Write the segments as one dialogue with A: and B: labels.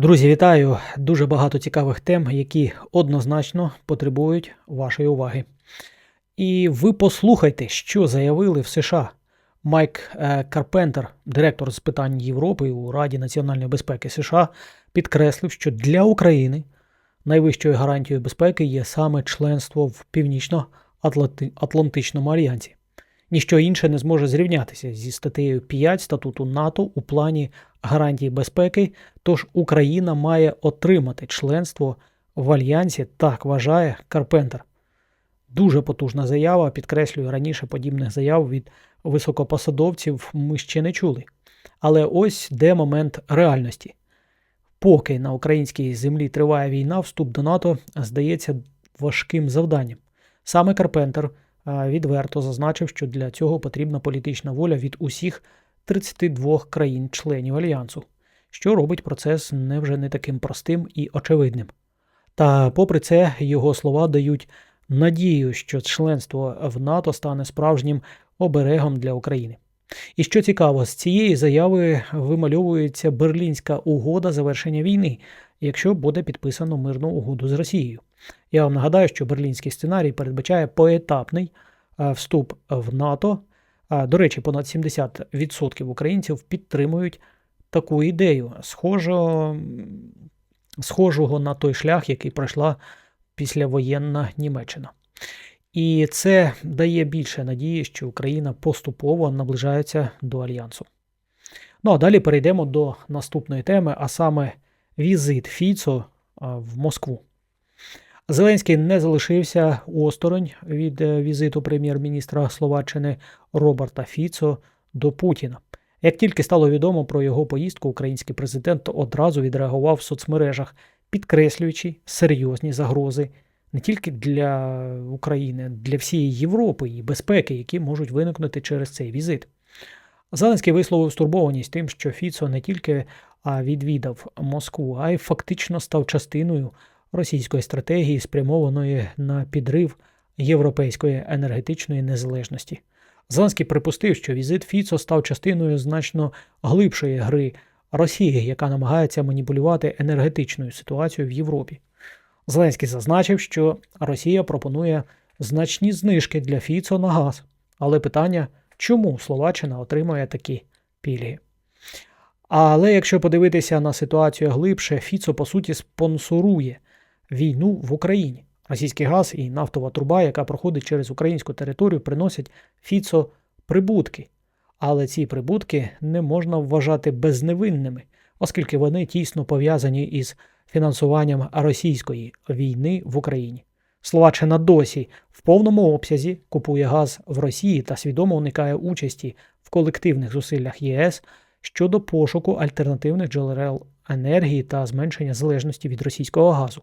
A: Друзі, вітаю! Дуже багато цікавих тем, які однозначно потребують вашої уваги. І ви послухайте, що заявили в США. Майк е, Карпентер, директор з питань Європи у Раді національної безпеки США, підкреслив, що для України найвищою гарантією безпеки є саме членство в Північно-Атлантичному альянсі. Ніщо інше не зможе зрівнятися зі статтею 5 статуту НАТО у плані гарантії безпеки, тож Україна має отримати членство в альянсі, так вважає Карпентер. Дуже потужна заява, підкреслюю, раніше подібних заяв від високопосадовців ми ще не чули. Але ось де момент реальності. Поки на українській землі триває війна, вступ до НАТО здається важким завданням. Саме Карпентер відверто зазначив, що для цього потрібна політична воля від усіх 32 країн-членів альянсу, що робить процес невже не таким простим і очевидним. Та, попри це, його слова дають надію, що членство в НАТО стане справжнім оберегом для України. І що цікаво, з цієї заяви вимальовується Берлінська угода завершення війни, якщо буде підписано мирну угоду з Росією. Я вам нагадаю, що берлінський сценарій передбачає поетапний вступ в НАТО. До речі, понад 70% українців підтримують таку ідею, схожого, схожого на той шлях, який пройшла післявоєнна Німеччина. І це дає більше надії, що Україна поступово наближається до альянсу. Ну а далі перейдемо до наступної теми, а саме візит Фіцо в Москву. Зеленський не залишився осторонь від е, візиту прем'єр-міністра Словаччини Роберта Фіцо до Путіна. Як тільки стало відомо про його поїздку, український президент одразу відреагував в соцмережах, підкреслюючи серйозні загрози не тільки для України, для всієї Європи і безпеки, які можуть виникнути через цей візит. Зеленський висловив стурбованість тим, що Фіцо не тільки відвідав Москву, а й фактично став частиною російської стратегії, спрямованої на підрив європейської енергетичної незалежності. Зеленський припустив, що візит Фіцо став частиною значно глибшої гри Росії, яка намагається маніпулювати енергетичною ситуацією в Європі. Зеленський зазначив, що Росія пропонує значні знижки для Фіцо на газ, але питання, чому Словаччина отримує такі пільги. Але якщо подивитися на ситуацію глибше, Фіцо по суті спонсорує війну в Україні. Російський газ і нафтова труба, яка проходить через українську територію, приносять Фіцо прибутки. Але ці прибутки не можна вважати безневинними, оскільки вони тісно пов'язані із фінансуванням російської війни в Україні. Словаччина досі в повному обсязі купує газ в Росії та свідомо уникає участі в колективних зусиллях ЄС щодо пошуку альтернативних джерел енергії та зменшення залежності від російського газу.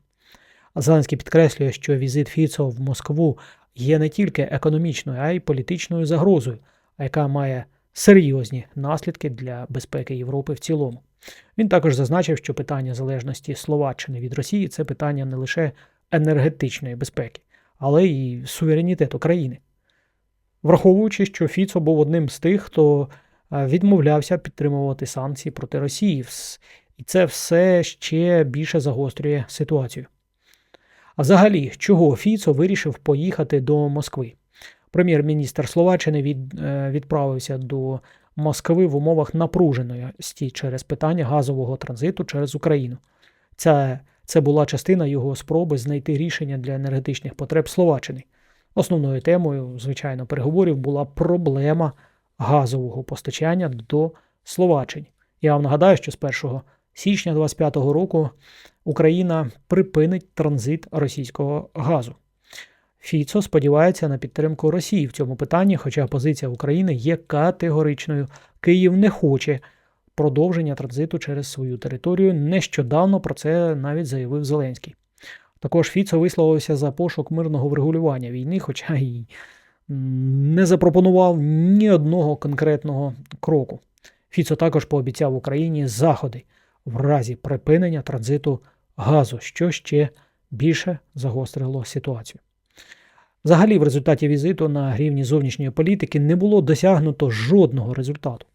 A: Зеленський підкреслює, що візит Фіцо в Москву є не тільки економічною, а й політичною загрозою, яка має серйозні наслідки для безпеки Європи в цілому. Він також зазначив, що питання залежності Словаччини від Росії це питання не лише енергетичної безпеки, але й суверенітету країни. Враховуючи, що Фіцо був одним з тих, хто відмовлявся підтримувати санкції проти Росії, і це все ще більше загострює ситуацію. А взагалі, чого Фіцо вирішив поїхати до Москви? Прем'єр-міністр Словаччини від, е, відправився до Москви в умовах напруженості через питання газового транзиту через Україну. Це, Це була частина його спроби знайти рішення для енергетичних потреб Словаччини. Основною темою, звичайно, переговорів була проблема газового постачання до Словаччини. Я вам нагадаю, що з 1 січня 2025 року Україна припинить транзит російського газу. Фіцо сподівається на підтримку Росії в цьому питанні, хоча позиція України є категоричною. Київ не хоче продовження транзиту через свою територію. Нещодавно про це навіть заявив Зеленський. Також Фіцо висловився за пошук мирного врегулювання війни, хоча й не запропонував ні одного конкретного кроку. Фіцо також пообіцяв Україні заходи в разі припинення транзиту газу, що ще більше загострило ситуацію. Взагалі, в результаті візиту на рівні зовнішньої політики не було досягнуто жодного результату.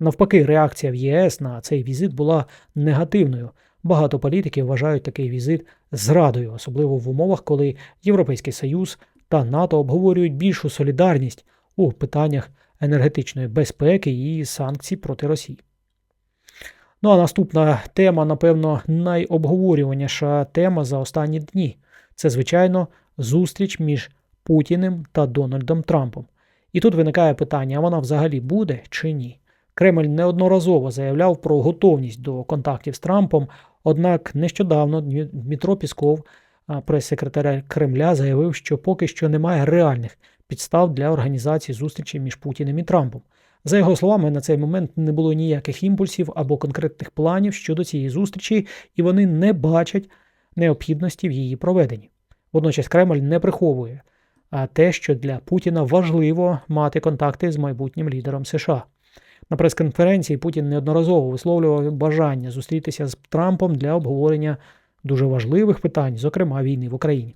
A: Навпаки, реакція в ЄС на цей візит була негативною. Багато політиків вважають такий візит зрадою, особливо в умовах, коли Європейський Союз та НАТО обговорюють більшу солідарність у питаннях енергетичної безпеки і санкцій проти Росії. Ну а наступна тема, напевно, найобговорюваніша тема за останні дні це, звичайно, зустріч між Путіним та Дональдом Трампом. І тут виникає питання: а вона взагалі буде чи ні? Кремль неодноразово заявляв про готовність до контактів з Трампом, однак нещодавно Дмитро Пісков, прес-секретар Кремля, заявив, що поки що немає реальних підстав для організації зустрічі між Путіним і Трампом. За його словами, на цей момент не було ніяких імпульсів або конкретних планів щодо цієї зустрічі, і вони не бачать необхідності в її проведенні. Водночас Кремль не приховує те, що для Путіна важливо мати контакти з майбутнім лідером США. На прес-конференції Путін неодноразово висловлював бажання зустрітися з Трампом для обговорення дуже важливих питань, зокрема війни в Україні.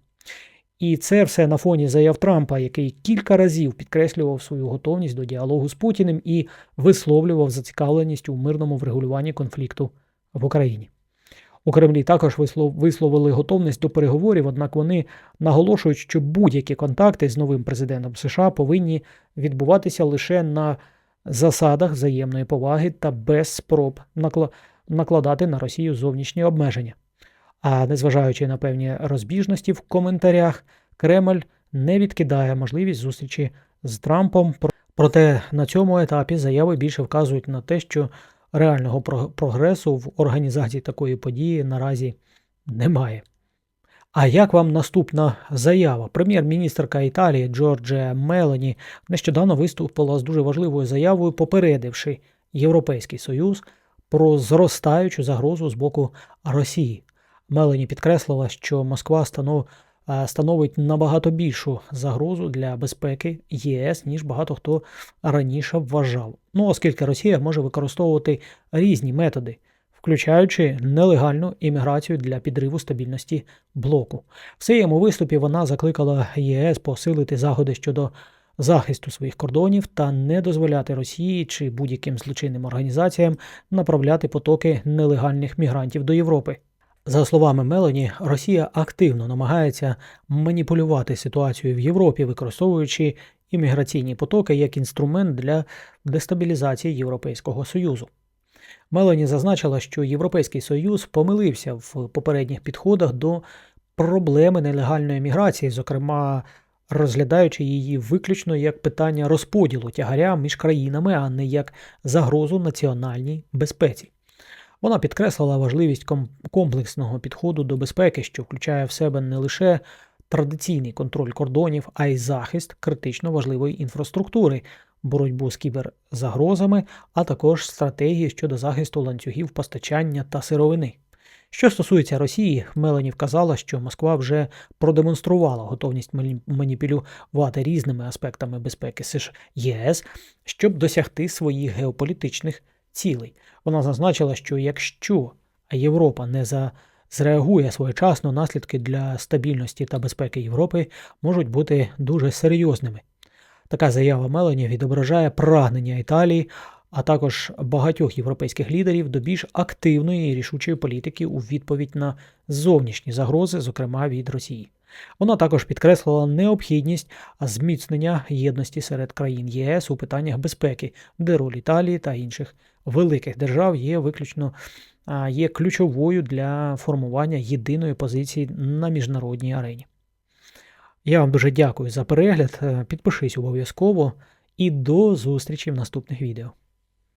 A: І це все на фоні заяв Трампа, який кілька разів підкреслював свою готовність до діалогу з Путіним і висловлював зацікавленість у мирному врегулюванні конфлікту в Україні. У Кремлі також висловили готовність до переговорів, однак вони наголошують, що будь-які контакти з новим президентом США повинні відбуватися лише на засадах взаємної поваги та без спроб накладати на Росію зовнішні обмеження. А незважаючи на певні розбіжності в коментарях, Кремль не відкидає можливість зустрічі з Трампом. Проте на цьому етапі заяви більше вказують на те, що реального прогресу в організації такої події наразі немає. А як вам наступна заява? Прем'єр-міністрка Італії Джорджія Мелані нещодавно виступила з дуже важливою заявою, попередивши Європейський Союз про зростаючу загрозу з боку Росії. Мелані підкреслила, що Москва станов... становить набагато більшу загрозу для безпеки ЄС, ніж багато хто раніше вважав. Ну оскільки Росія може використовувати різні методи включаючи нелегальну імміграцію для підриву стабільності блоку. В своєму виступі вона закликала ЄС посилити заходи щодо захисту своїх кордонів та не дозволяти Росії чи будь-яким злочинним організаціям направляти потоки нелегальних мігрантів до Європи. За словами Мелані, Росія активно намагається маніпулювати ситуацію в Європі, використовуючи імміграційні потоки як інструмент для дестабілізації Європейського Союзу. Мелані зазначила, що Європейський Союз помилився в попередніх підходах до проблеми нелегальної міграції, зокрема розглядаючи її виключно як питання розподілу тягаря між країнами, а не як загрозу національній безпеці. Вона підкреслила важливість комплексного підходу до безпеки, що включає в себе не лише традиційний контроль кордонів, а й захист критично важливої інфраструктури, боротьбу з кіберзагрозами, а також стратегії щодо захисту ланцюгів постачання та сировини. Що стосується Росії, Мелані вказала, що Москва вже продемонструвала готовність маніпулювати різними аспектами безпеки США ЄС, щоб досягти своїх геополітичних цілей. Вона зазначила, що якщо Європа не за Зреагує своєчасно наслідки для стабільності та безпеки Європи можуть бути дуже серйозними. Така заява Мелані відображає прагнення Італії, а також багатьох європейських лідерів до більш активної і рішучої політики у відповідь на зовнішні загрози, зокрема від Росії. Вона також підкреслила необхідність зміцнення єдності серед країн ЄС у питаннях безпеки, де роль Італії та інших великих держав є виключно є ключовою для формування єдиної позиції на міжнародній арені. Я вам дуже дякую за перегляд. Е, підпишись обов'язково і до зустрічі в наступних відео.